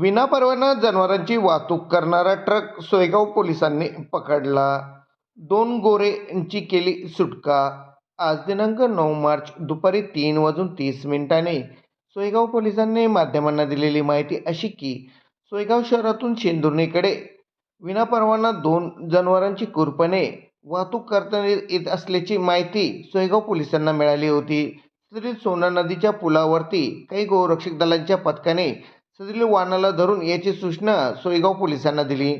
विनापरवाना जनावरांची वाहतूक करणारा ट्रक सोयगाव पोलिसांनी पकडला. दोन गोरेंची केली सुटका. आज दिनांक नऊ मार्च दुपारी तीन वाजून तीस मिनिटांनी सोयगाव पोलिसांनी माध्यमांना दिलेली माहिती अशी की सोयगाव शहरातून शेंदुर्णीकडे विनापरवाना दोन जनावरांची कुरपणे वाहतूक करताना येत असल्याची माहिती सोयगाव पोलिसांना मिळाली होती. सदरील सोना नदीच्या पुलावरती काही गोरक्षक दलांच्या पथकाने सदरील वाहनाला धरून याची सूचना सोयगाव पोलिसांना दिली.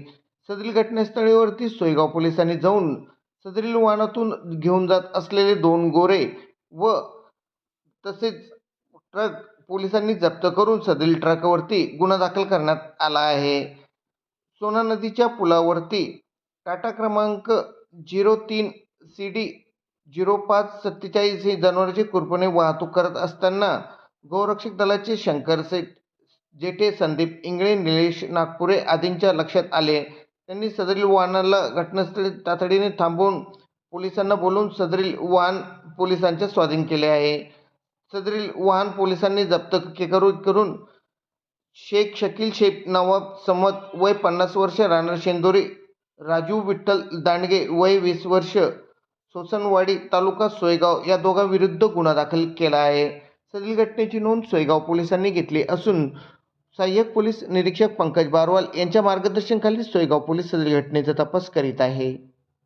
सदरील घटनास्थळीवरती सोयगाव पोलिसांनी जाऊन सदरील वाहनातून घेऊन जात असलेले दोन गोरे व तसेच ट्रक पोलिसांनी जप्त करून सदरील ट्रकवरती गुन्हा दाखल करण्यात आला आहे. सोना नदीच्या पुलावरती टाटा क्रमांक झिरो तीन सी डी झिरो पाच सत्तेचाळीस ही जनावरांची कुरपणे वाहतूक करत असताना गोरक्षक दलाचे शंकर सेठ जेठे संदीप इंगळे निलेश नागपुरे आदींच्या लक्षात आले. त्यांनी सदरील वाहनाला घटनास्थळी तातडीने थांबवून पोलिसांना बोलवून सदरील वाहन पोलिसांच्या स्वाधीन केले आहे. सदरील वाहन पोलिसांनी जप्त के- करून शेख शकील शेख नवाब समत वय पन्नास वर्ष राहणार शेंदोरी राजू विठ्ठल दांडगे वय वीस वर्ष सोसनवाडी तालुका सोयगाव या दोघांविरुद्ध गुन्हा दाखल केला आहे. सदरील घटनेची नोंद सोयगाव पोलिसांनी घेतली असून सहाय्यक पोलीस निरीक्षक पंकज बारवाल यांच्या मार्गदर्शनाखाली सोयगाव पोलीस सदर घटनेचा तपास करीत आहे.